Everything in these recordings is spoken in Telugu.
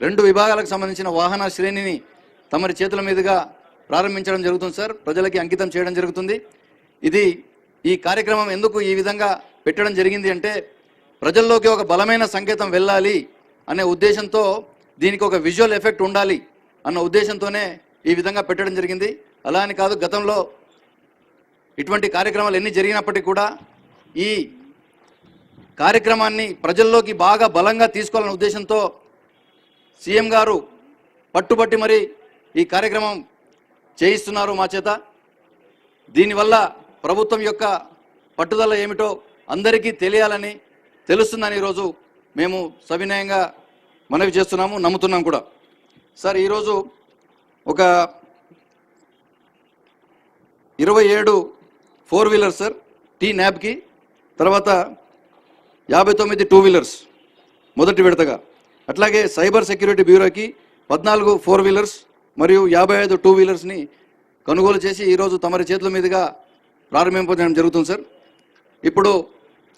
రెండు విభాగాలకు సంబంధించిన వాహన శ్రేణిని తమరి చేతుల మీదుగా ప్రారంభించడం జరుగుతుంది సార్. ప్రజలకి అంకితం చేయడం జరుగుతుంది. ఇది ఈ కార్యక్రమం ఎందుకు ఈ విధంగా పెట్టడం జరిగింది అంటే ప్రజల్లోకి ఒక బలమైన సంకేతం వెళ్ళాలి అనే ఉద్దేశంతో దీనికి ఒక విజువల్ ఎఫెక్ట్ ఉండాలి అన్న ఉద్దేశంతోనే ఈ విధంగా పెట్టడం జరిగింది. అలా అని కాదు గతంలో ఇటువంటి కార్యక్రమాలు ఎన్ని జరిగినప్పటికీ కూడా ఈ కార్యక్రమాన్ని ప్రజల్లోకి బాగా బలంగా తీసుకోవాలనే ఉద్దేశంతో సీఎం గారు పట్టుబట్టి మరి ఈ కార్యక్రమం చేయిస్తున్నారు మా చేత. దీనివల్ల ప్రభుత్వం యొక్క పట్టుదల ఏమిటో అందరికీ తెలియాలని తెలుస్తుందని ఈరోజు మేము సవినయంగా మనవి చేస్తున్నాము నమ్ముతున్నాం కూడా. సార్ ఈరోజు ఒక ఇరవై ఏడు ఫోర్ వీలర్స్ సార్ టీ న్యాబ్కి తర్వాత యాభై తొమ్మిది టూ వీలర్స్ మొదటి విడతగా. అట్లాగే సైబర్ సెక్యూరిటీ బ్యూరోకి పద్నాలుగు ఫోర్ వీలర్స్ మరియు యాభై ఐదు టూ వీలర్స్ని కొనుగోలు చేసి ఈరోజు తమరి చేతుల మీదుగా ప్రారంభింపజేయడం జరుగుతుంది సార్. ఇప్పుడు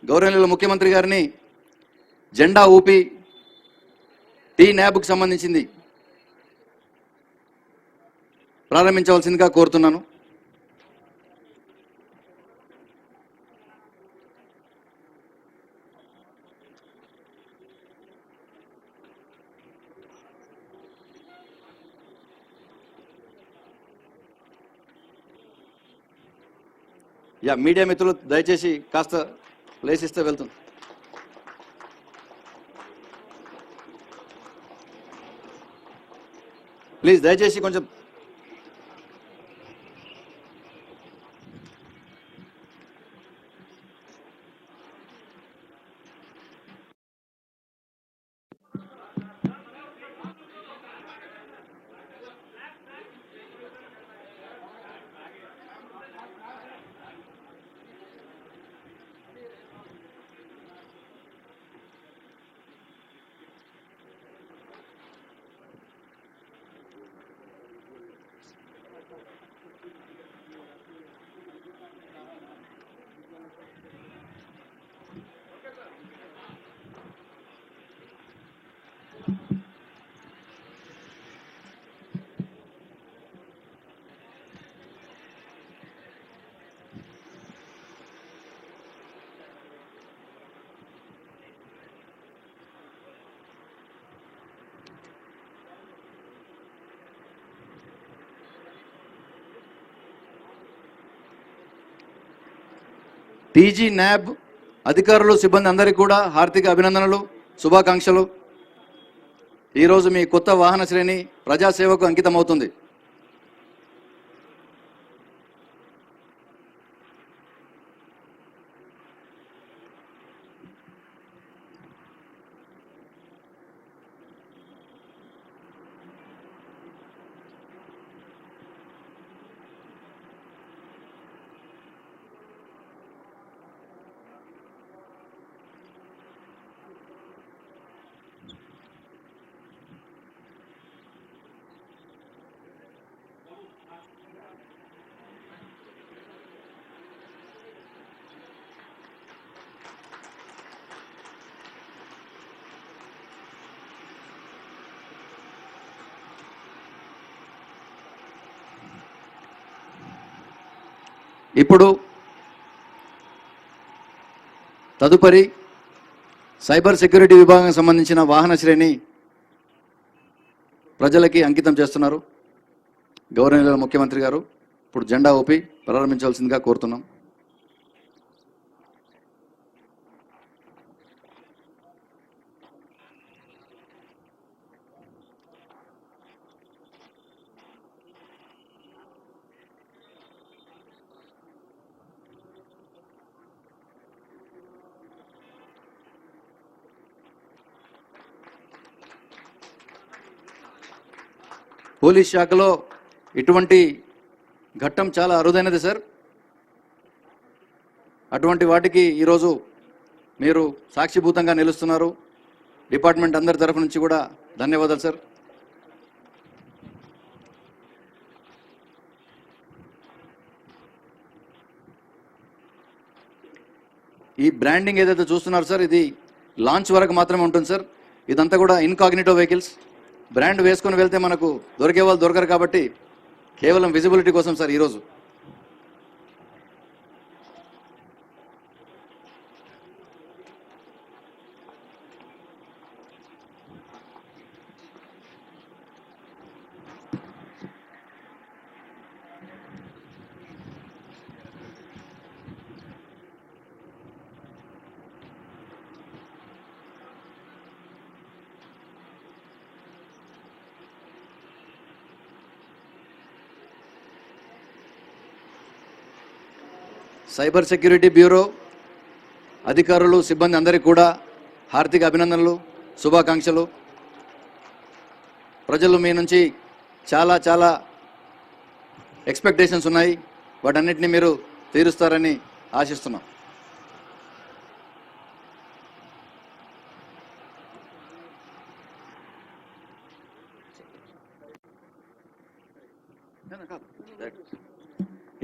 గౌరవనీయుల ముఖ్యమంత్రి గారిని జెండా ఊపి టీ న్యాబ్కు సంబంధించింది ప్రారంభించవలసిందిగా కోరుతున్నాను. యా మీడియా మిత్రులు దయచేసి కాస్త ప్లేస్ ఇస్తే వెళ్తుంది ప్లీజ్ దయచేసి కొంచెం టీజీ న్యాబ్ అధికారులు సిబ్బంది అందరికీ కూడా హార్దిక అభినందనలు శుభాకాంక్షలు. ఈరోజు మీ కొత్త వాహన శ్రేణి ప్రజాసేవకు అంకితం ఇప్పుడు తదుపరి సైబర్ సెక్యూరిటీ విభాగం సంబంధించిన వాహన శ్రేణి ప్రజలకి అంకితం చేస్తున్నారు. గవర్నర్ ముఖ్యమంత్రి గారు ఇప్పుడు జెండా ఊపి ప్రారంభించవలసిందిగా కోరుతున్నాం. పోలీస్ శాఖలో ఇటువంటి ఘట్టం చాలా అరుదైనది సార్. అటువంటి వాటికి ఈరోజు మీరు సాక్షిభూతంగా నిలుస్తున్నారు. డిపార్ట్మెంట్ అందరి తరఫు నుంచి కూడా ధన్యవాదాలు సార్. ఈ బ్రాండింగ్ ఏదైతే చూస్తున్నారు సార్ ఇది లాంచ్ వరకు మాత్రమే ఉంటుంది సార్. ఇదంతా కూడా ఇన్కాగ్నిటో వెహికల్స్. బ్రాండ్ వేసుకొని వెళ్తే మనకు దొరికే వాళ్ళు దొరకరు కాబట్టి కేవలం విజిబిలిటీ కోసం సార్ ఈరోజు. సైబర్ సెక్యూరిటీ బ్యూరో అధికారులు సిబ్బంది అందరికీ కూడా హార్దిక అభినందనలు శుభాకాంక్షలు. ప్రజలు మీ నుంచి చాలా చాలా ఎక్స్పెక్టేషన్స్ ఉన్నాయి. వాటన్నిటిని మీరు తీరుస్తారని ఆశిస్తున్నాం.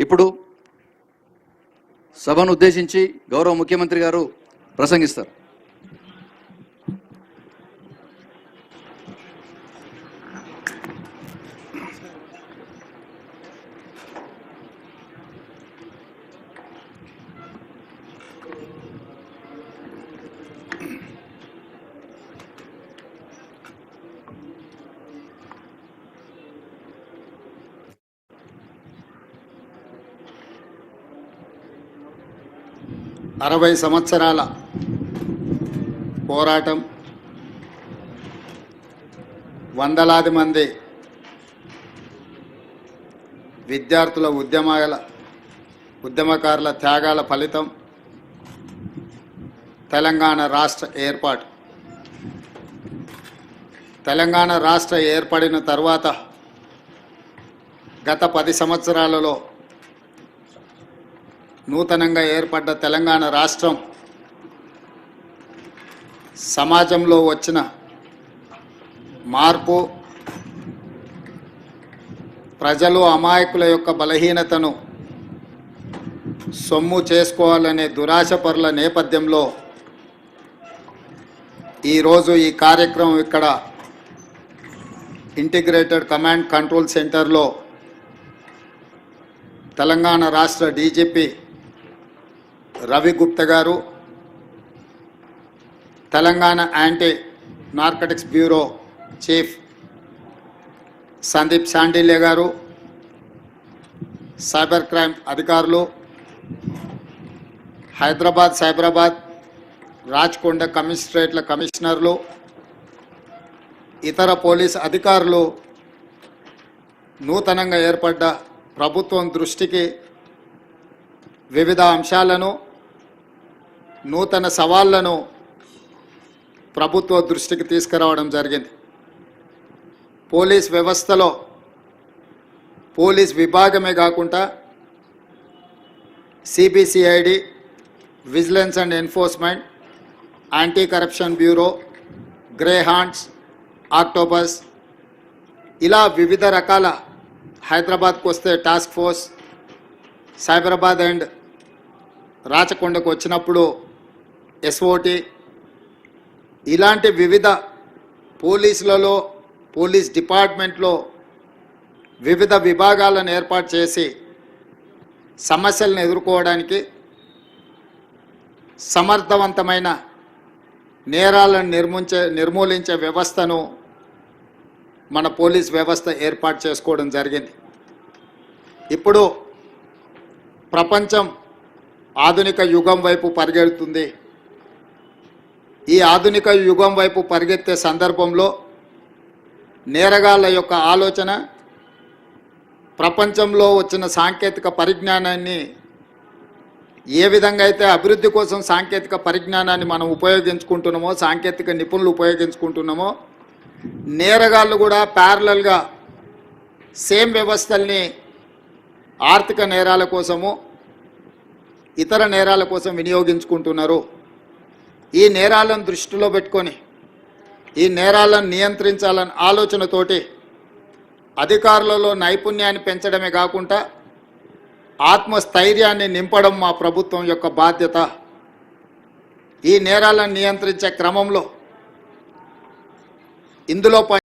ఇప్పుడు సభను ఉద్దేశించి గౌరవ ముఖ్యమంత్రి గారు ప్రసంగిస్తారు. అరవై సంవత్సరాల పోరాటం వందలాది మంది విద్యార్థుల ఉద్యమాల ఉద్యమకారుల త్యాగాల ఫలితం తెలంగాణ రాష్ట్ర ఏర్పాటు. తెలంగాణ రాష్ట్ర ఏర్పడిన తర్వాత గత పది సంవత్సరాలలో నూతనంగా ఏర్పడ్డ తెలంగాణ రాష్ట్రం సమాజంలో వచ్చిన మార్పు ప్రజలు అమాయకుల యొక్క బలహీనతను సొమ్ము చేసుకోవాలనే దురాశ పరుల నేపథ్యంలో ఈరోజు ఈ కార్యక్రమం ఇక్కడ ఇంటిగ్రేటెడ్ కమాండ్ కంట్రోల్ సెంటర్లో తెలంగాణ రాష్ట్ర డీజీపీ రవి గుప్తా గారు Telangana anti narcotics bureau chief Sandeep Sandilya గారు సైబర్ క్రైమ్ అధికారులు హైదరాబాద్ సైబరాబాద్ రాచకొండ కమిషనరేట్ల కమిషనర్లు ఇతర పోలీస్ అధికారులు నూతనంగా ఏర్పడ్డ ప్రభుత్వం దృష్టికి వివిధ అంశాలను నూతన సవాళ్ళను ప్రభుత్వ దృష్టికి తీసుకురావడం జరిగింది. పోలీస్ వ్యవస్థలో పోలీస్ విభాగమే కాకుండా CBCID vigilance and enforcement anti corruption bureau greyhounds octopus ఇలా వివిధ రకాల హైదరాబాద్కు వస్తే టాస్క్ ఫోర్స్ సైబరాబాద్ అండ్ రాచకొండకు వచ్చినప్పుడు ఎస్ఓటి ఇలాంటి వివిధ పోలీసులలో పోలీస్ డిపార్ట్మెంట్లో వివిధ విభాగాలను ఏర్పాటు చేసి సమస్యలను ఎదుర్కోవడానికి సమర్థవంతమైన నేరాలను నిర్మించే నిర్మూలించే వ్యవస్థను మన పోలీస్ వ్యవస్థ ఏర్పాటు చేసుకోవడం జరిగింది. ఇప్పుడు ప్రపంచం ఆధునిక యుగం వైపు పరిగెడుతుంది. ఈ ఆధునిక యుగం వైపు పరిగెత్తే సందర్భంలో నేరగాళ్ళ యొక్క ఆలోచన ప్రపంచంలో వచ్చిన సాంకేతిక పరిజ్ఞానాన్ని ఏ విధంగా అయితే అభివృద్ధి కోసం సాంకేతిక పరిజ్ఞానాన్ని మనం ఉపయోగించుకుంటున్నామో సాంకేతిక నిపుణులు ఉపయోగించుకుంటున్నామో నేరగాళ్ళు కూడా ప్యారలల్గా సేమ్ వ్యవస్థల్ని ఆర్థిక నేరాల కోసము ఇతర నేరాల కోసం వినియోగించుకుంటున్నారు. ఈ నేరాలను దృష్టిలో పెట్టుకొని ఈ నేరాలను నియంత్రించాలని ఆలోచనతోటి అధికారులలో నైపుణ్యాన్ని పెంచడమే కాకుండా ఆత్మస్థైర్యాన్ని నింపడం మా ప్రభుత్వం యొక్క బాధ్యత. ఈ నేరాలను నియంత్రించే క్రమంలో ఇందులో ప-